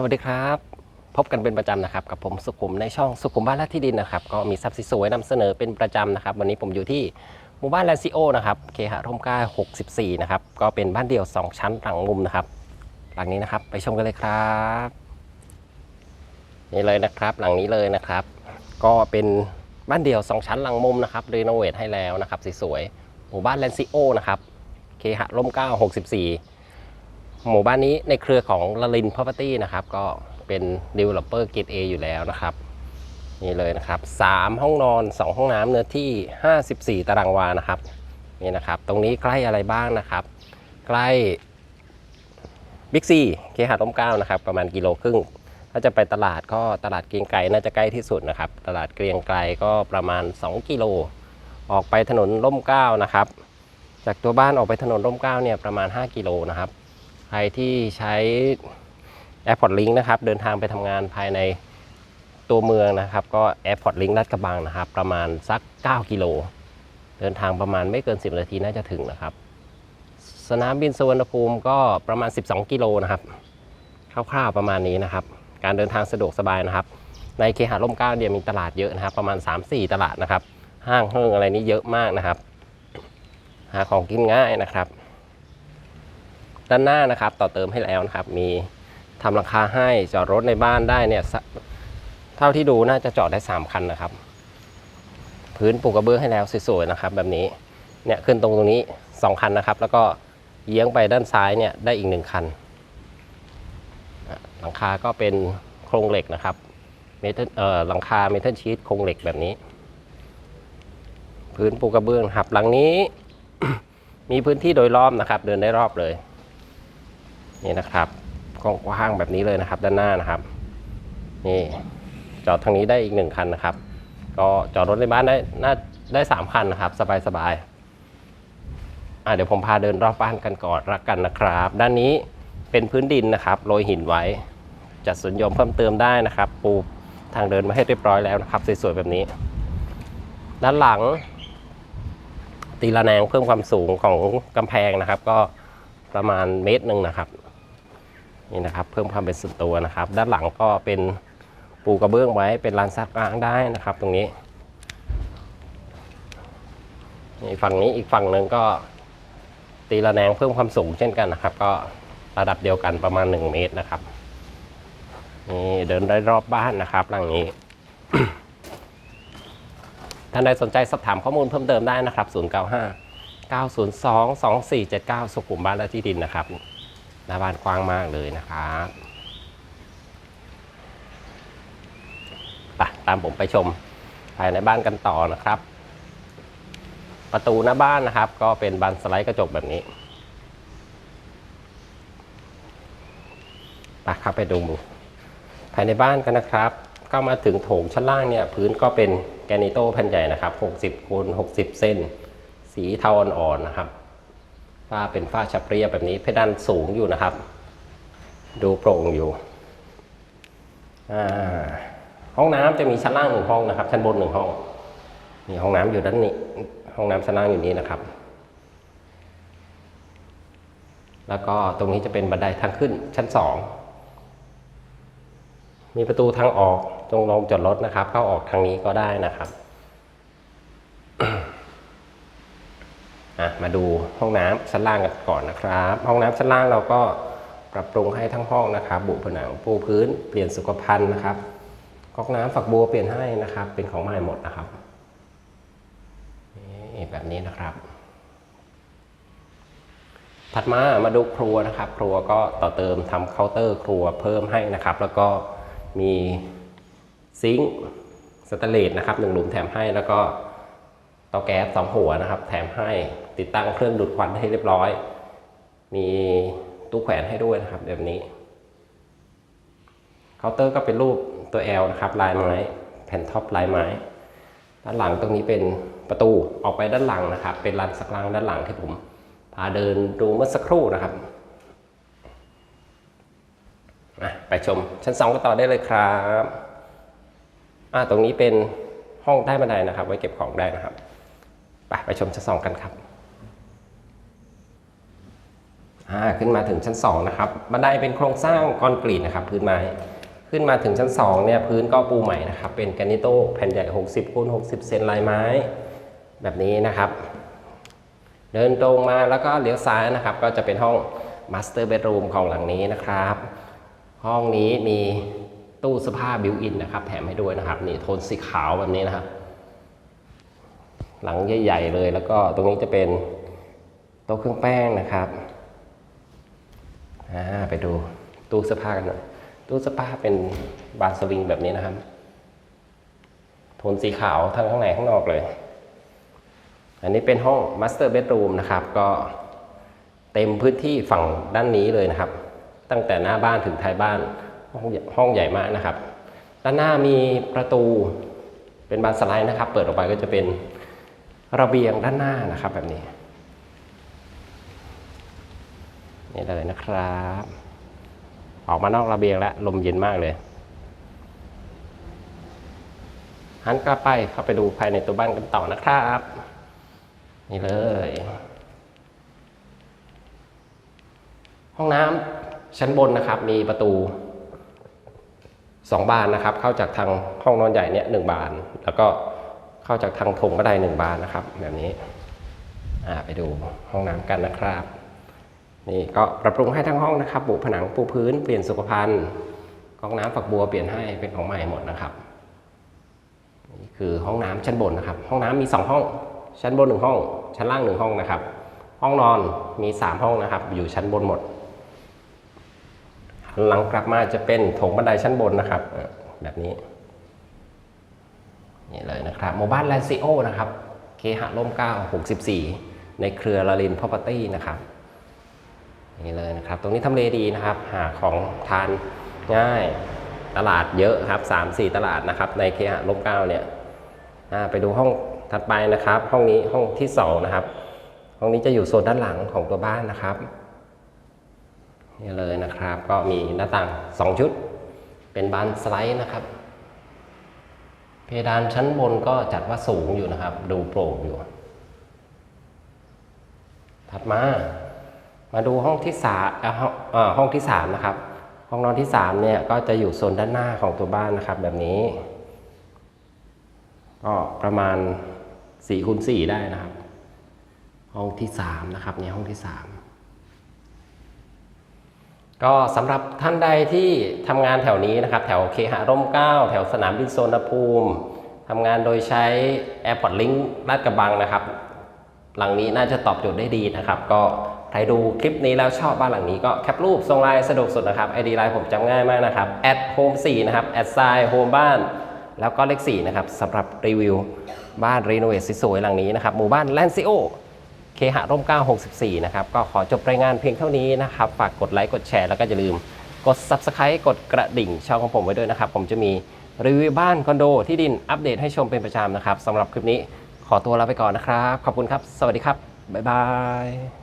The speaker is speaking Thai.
สวัสดีครับ พบกันเป็นประจำนะครับ กับผมสุขุมในช่องสุขุมบ้านและที่ดินนะครับ ก็มีทรัพย์สินสวยนำเสนอเป็นประจำนะครับ วันนี้ผมอยู่ที่หมู่บ้านแลนซิโอนะครับเคหะร่มกล้า64 นะครับ ก็เป็นบ้านเดี่ยว 2 ชั้นหลังมุมนะครับ หลังนี้นะครับไปชมกันเลยครับ นี่เลยนะครับ หลังนี้เลยนะครับ ก็เป็นบ้านเดี่ยว 2 ชั้นหลังมุมนะครับรีโนเวทให้แล้วนะครับสวยๆหมู่บ้านแลนซิโอนะครับเคหะร่มกล้า64 หมู่บ้านนี้ในเครือของลลิน Property นะครับ ก็เป็น Developer Gate A อยู่แล้วนะครับ นี่เลยนะครับ3ห้องนอน 2 ห้องน้ำเนื้อที่ 54 ตารางวานะครับนี่นะครับ ตรงนี้ใกล้อะไรบ้างนะครับ ใกล้บิ๊กซีเคหะร่มเก้านะครับ ประมาณกิโลครึ่ง ถ้าจะไปตลาดก็ตลาดเกรียงไกรน่าจะใกล้ที่สุดนะครับ ตลาดเกรียงไกรก็ประมาณ 2 กิโล ออกไปถนนร่มเก้านะครับ จากตัวบ้านออกไปถนนร่มเก้าเนี่ยประมาณ 5 กิโลนะครับ ใครที่ใช้ Airport Link นะครับ เดินทางไปทำงานภายในตัวเมืองนะครับ ก็ Airport Link ลาดกระบังนะครับ ประมาณสัก 9 กิโล เดินทางประมาณไม่เกิน 10 นาทีน่าจะถึงนะครับ สนามบินสุวรรณภูมิก็ประมาณ 12 กิโลนะครับ คร่าวๆประมาณนี้นะครับ การเดินทางสะดวกสบายนะครับ ในเคหะร่มเกล้าเนี่ยมีตลาดเยอะนะครับ ประมาณ 3-4 ตลาดนะครับ ห้างเฮิงอะไรนี้เยอะมากนะครับ หาของกินง่ายนะครับ ด้านหน้านะครับ ต่อเติมให้แล้วนะครับ มีทำราคาให้จอดรถในบ้านได้เนี่ยเท่าที่ดูน่าจะจอดได้ 3 คันนะครับ พื้นปูกระเบื้องให้แล้วสวยๆนะครับ แบบนี้เนี่ยขึ้นตรงตรงนี้ 2 คันนะครับ แล้วก็เยี้ยงไปด้านซ้ายเนี่ยได้อีก 1 คัน หลังคาก็เป็นโครงเหล็กนะครับเมทัลเอ่อหลังคาเมทัลชีตโครงเหล็กแบบนี้ พื้นปูกระเบื้องนะครับหลังนี้ มีพื้นที่โดยรอบนะครับ เดินได้รอบเลย นี่นะครับกว้างแบบนี้เลยนะครับ ด้านหน้านะครับ นี่จอดทางนี้ได้อีกหนึ่งคันนะครับ ก็จอดรถในบ้านได้น่าได้สามคันนะครับ สบายๆอะเดี๋ยวผมพาเดินรอบบ้านกันก่อนรักกันนะครับ ด้านนี้เป็นพื้นดินนะครับโรยหินไว้ จัดสวนโยมเพิ่มเติมได้นะครับ ปูทางเดินมาให้เรียบร้อยแล้วนะครับสวยๆแบบนี้ ด้านหลัง ตีละแนงเพิ่มความสูงของกำแพงนะครับ ก็ประมาณเมตรหนึ่งนะครับ นี่นะครับ เพิ่มความเป็นส่วนตัวนะครับ ด้านหลังก็เป็นปูกระเบื้องไว้เป็นลานซักล้างได้นะครับ ตรงนี้นี่ฝั่งนี้อีกฝั่งหนึ่งก็ตีละแนงเพิ่มความสูงเช่นกันนะครับ ก็ระดับเดียวกันประมาณ 1 เมตรนะครับนี่เดินได้รอบบ้านนะครับหลังนี้ท่านใดสนใจสอบถามข้อมูลเพิ่มเติมได้นะครับ 095 902 2479 สุขุมบ้านและที่ดินนะครับ หน้าบ้านกว้างมากเลยนะครับไปตามผมไปชมภายในบ้านกันต่อนะครับ ประตูหน้าบ้านนะครับ ก็เป็นบานสไลด์กระจกแบบนี้ไปครับไปดูภายในบ้านกันนะครับเข้ามาถึงโถงชั้นล่างเนี่ย พื้นก็เป็นแกนิโต้แผ่นใหญ่นะครับ 60คูณ60 เส้น สีเทาอ่อนๆนะครับ ฝ้าเป็นฝ้าชับเรียบแบบนี้เพดานสูงอยู่นะครับ ดูโปร่งอยู่อ่าห้องน้ำจะมีชั้นล่างหนึ่งห้องนะครับ ชั้นบนหนึ่งห้องมีห้องน้ำอยู่ด้านนี้ ห้องน้ำชั้นล่างอยู่นี้นะครับ แล้วก็ตรงนี้จะเป็นบันไดทางขึ้นชั้นสองมีประตูทางออกตรงลงจอดรถนะครับ เข้าออกทางนี้ก็ได้นะครับ อะมาดูห้องน้ำชั้นล่างกันก่อนนะครับ ห้องน้ำชั้นล่างเราก็ปรับปรุงให้ทั้งห้องนะครับบุผนังปูพื้น เปลี่ยนสุขภัณฑ์นะครับก๊อกน้ำฝักบัวเปลี่ยนให้นะครับ เป็นของใหม่หมดนะครับแบบนี้นะครับ ถัดมามาดูครัวนะครับ ครัวก็ต่อเติมทำเคาน์เตอร์ ครัวเพิ่มให้นะครับ แล้วก็มีซิงค์สแตนเลสนะครับหนึ่งหลุมแถมให้แล้วก็เตาแก๊สสองหัวนะครับ แถมให้ ติดตั้งเครื่องดูดควันให้เรียบร้อย มีตู้แขวนให้ด้วยนะครับแบบนี้เคาน์เตอร์ก็เป็นรูปตัว L นะครับ ลายไม้ แผ่นท็อปลายไม้ ด้านหลังตรงนี้เป็นประตูออกไปด้านหลังนะครับ เป็นลานสักล้างด้านหลังที่ผมพาเดินดูเมื่อสักครู่นะครับไปชมชั้นสองกันต่อได้เลยครับตรงนี้เป็นห้องใต้บันไดนะครับ ไว้เก็บของได้นะครับ ไปไปชมชั้นสองกันครับ อ่าขึ้นมาถึงชั้น2นะครับบันไดเป็นโครงสร้างคอนกรีตนะครับพื้นไม้ขึ้นมาถึงชั้น2เนี่ยพื้นก็ปูใหม่นะครับเป็นแกรนิโตแผ่นใหญ่ 60คูณ60 เซนลายไม้ แบบนี้นะครับ เดินตรงมาแล้วก็เลี้ยวซ้ายนะครับ ก็จะเป็นห้องมาสเตอร์เบดรูมของหลังนี้นะครับ ห้องนี้มีตู้เสื้อผ้าบิวอินนะครับแถมให้ด้วยนะครับนี่โทนสีขาวแบบนี้นะครับ หลังใหญ่ ๆ เลยแล้วก็ตรงนี้จะเป็นโต๊ะเครื่องแป้งนะครับ อ่าไปดูตู้เสื้อผ้ากันหน่อยตู้เสื้อผ้าเป็นบานสวิงแบบนี้นะครับโทนสีขาวทั้งข้างในข้างนอกเลย อันนี้เป็นห้องมาสเตอร์เบดรูมนะครับ ก็เต็มพื้นที่ฝั่งด้านนี้เลยนะครับ ตั้งแต่หน้าบ้านถึงท้ายบ้านห้องใหญ่ห้องใหญ่มากนะครับ ด้านหน้ามีประตูเป็นบานสไลด์นะครับ เปิดออกไปก็จะเป็นระเบียงด้านหน้านะครับแบบนี้ นี่เลยนะครับ ออกมานอกระเบียงแล้วลมเย็นมากเลยหันกลับไปเข้าไปดูภายในตัวบ้านกันต่อนะครับ นี่เลย ห้องน้ำชั้นบนนะครับ มีประตูสองบานนะครับ เข้าจากทางห้องนอนใหญ่เนี่ยหนึ่งบาน แล้วก็เข้าจากทางโถงบันไดหนึ่งบานนะครับ แบบนี้ อ่าไปดูห้องน้ำกันนะครับ นี่ก็ปรับปรุงให้ทั้งห้องนะครับปูผนังปูพื้นเปลี่ยนสุขภัณฑ์กอกน้ำฝักบัวเปลี่ยนให้เป็นของใหม่หมดนะครับนี่คือห้องน้ำชั้นบนนะครับ ห้องน้ำมี 2 ห้อง ชั้นบนหนึ่งห้อง ชั้นล่างหนึ่งห้องนะครับ ห้องนอนมี 3 ห้องนะครับ อยู่ชั้นบนหมดหลังกลับมาจะเป็นโถงบันไดชั้นบนนะครับ แบบนี้นี่เลยนะครับหมู่บ้านแลนซิโอนะครับเคหะร่มเกล้า64ในเครือลาลินพ r o p e r t y นะครับ นี่เลยนะครับ ตรงนี้ทำเลดีนะครับ หาของทานง่ายตลาดเยอะครับ 3-4 ตลาดนะครับ ในเคหะลบเก้าเนี่ยไปดูห้องถัดไปนะครับ ห้องนี้ห้องที่2นะครับ ห้องนี้จะอยู่โซนด้านหลังของตัวบ้านนะครับนี่เลยนะครับ ก็มีหน้าต่าง 2 ชุด เป็นบานสไลด์นะครับ เพดานชั้นบนก็จัดว่าสูงอยู่นะครับ ดูโปร่งอยู่ ถัดมา มาดูห้องที่สามห้องที่สามนะครับ ห้องนอนที่สามเนี่ยก็จะอยู่โซนด้านหน้าของตัวบ้านนะครับ แบบนี้ ก็ประมาณ4คูณ4ได้นะครับ ห้องที่สามนะครับเนี่ยห้องที่สามก็สำหรับท่านใดที่ทำงานแถวนี้นะครับ แถวเคหะร่มเก้าแถวสนามบินโซนภูมิทำงานโดยใช้ Airport Link ลาดกระบังนะครับ หลังนี้น่าจะตอบโจทย์ได้ดีนะครับ ก็ ใครดูคลิปนี้แล้วชอบบ้านหลังนี้ก็แคปรูปส่งไลน์สะดวกสุดนะครับ ID ไลน์ผมจำง่ายมากนะครับ at home 4นะครับ at sign home บ้านแล้วก็เลข4นะครับสำหรับรีวิวบ้านรีโนเวทสวยๆหลังนี้นะครับหมู่บ้านแลนซิโอเคหะร่ม964นะครับก็ขอจบรายงานเพียงเท่านี้นะครับฝากกดไลค์กดแชร์แล้วก็อย่าลืมกด Subscribe กดกระดิ่งช่องของผมไว้ด้วยนะครับ ผมจะมีรีวิวบ้านคอนโดที่ดินอัปเดตให้ชมเป็นประจำนะครับสำหรับคลิปนี้ขอตัวลาไปก่อนนะครับ ขอบคุณครับ สวัสดีครับ บ๊ายบาย